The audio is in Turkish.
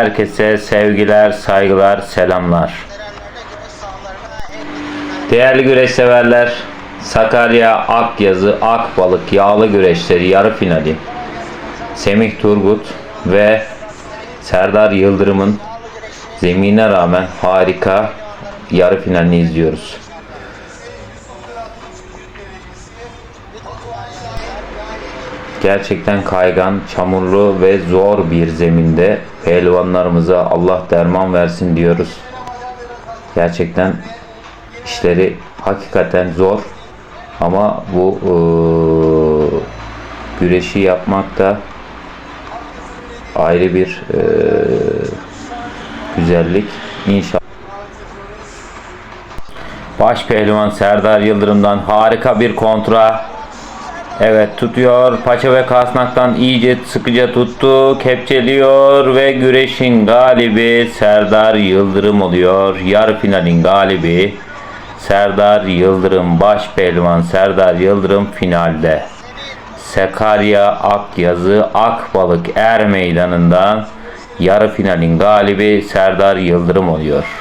herkese sevgiler, saygılar, selamlar. Değerli güreş severler, Sakarya Akyazı Akbalık Yağlı Güreşleri yarı finali. Semih Turgut ve Serdar Yıldırım'ın zemine rağmen harika yarı finalini izliyoruz. Gerçekten kaygan, çamurlu ve zor bir zeminde pehlivanlarımıza Allah derman versin diyoruz. Gerçekten işleri hakikaten zor ama bu eee, güreşi yapmak da ayrı bir eee, güzellik. İnşallah. Baş pehlivan Serdar Yıldırım'dan harika bir kontra. Evet tutuyor. Paça ve kasnaktan iyice sıkıca tuttu. Kepçeliyor ve güreşin galibi Serdar Yıldırım oluyor. Yarı finalin galibi Serdar Yıldırım. Baş pehlivan Serdar Yıldırım finalde. Sakarya Akyazı Akbalık Er Meydanı'ndan yarı finalin galibi Serdar Yıldırım oluyor.